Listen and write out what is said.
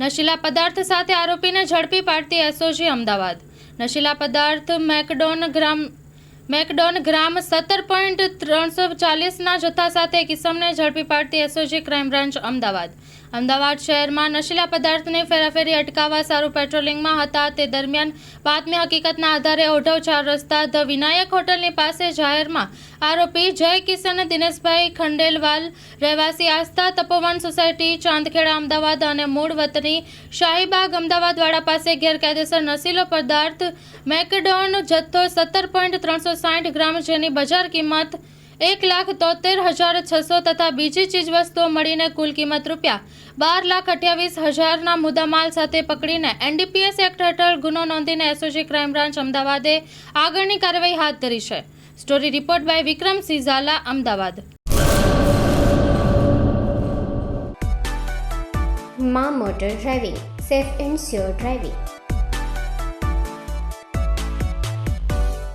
નશીલા પદાર્થ સાથે આરોપીને ઝડપી પાડતી એસઓજી અમદાવાદ. નશીલા પદાર્થ મેકડોન ગ્રામ મેકડોન ગ્રામ સત્તર પોઈન્ટ ત્રણસો ચાલીસના જથ્થા સાથે કિસમને ઝડપી પાડતી SOG crime branch Ahmedabad. Ahmedabad શહેરમાં નશીલા પદાર્થની ફેરાફેરી અટકાવવા સારું પેટ્રોલિંગમાં હતા. તે દરમિયાન બાતમી હકીકતના આધારે ઓઢવ ચાર રસ્તા ધ વિનાયક હોટલની પાસે જાહેરમાં આરોપી જય કિશન, દિનેશભાઈ ખંડેલવાલ, રહેવાસી આસ્થા, તપોવન સોસાયટી, ચાંદખેડા અમદાવાદ અને મૂળ વતની શાહીબાગ અમદાવાદવાળા પાસે ગેરકાયદેસર નશીલો પદાર્થ મેકડોન જથ્થો સત્તર પોઈન્ટ ત્રણસો સાઠ ગ્રામ જેની બજાર કિંમત એક લાખ તોતેર હજાર છસો તથા બીજી ચીજવસ્તુઓ મળીને કુલ કિંમત રૂપિયા બાર લાખ અઠ્યાવીસ હજારના મુદ્દામાલ સાથે પકડીને એનડીપીએસ એક્ટ હેઠળ ગુનો નોંધીને એસઓજી ક્રાઇમ બ્રાન્ચ અમદાવાદે આગળની કાર્યવાહી હાથ ધરી છે. Story report by Vikram Sizala Ahmedabad. મા motor driving, safe and sure driving.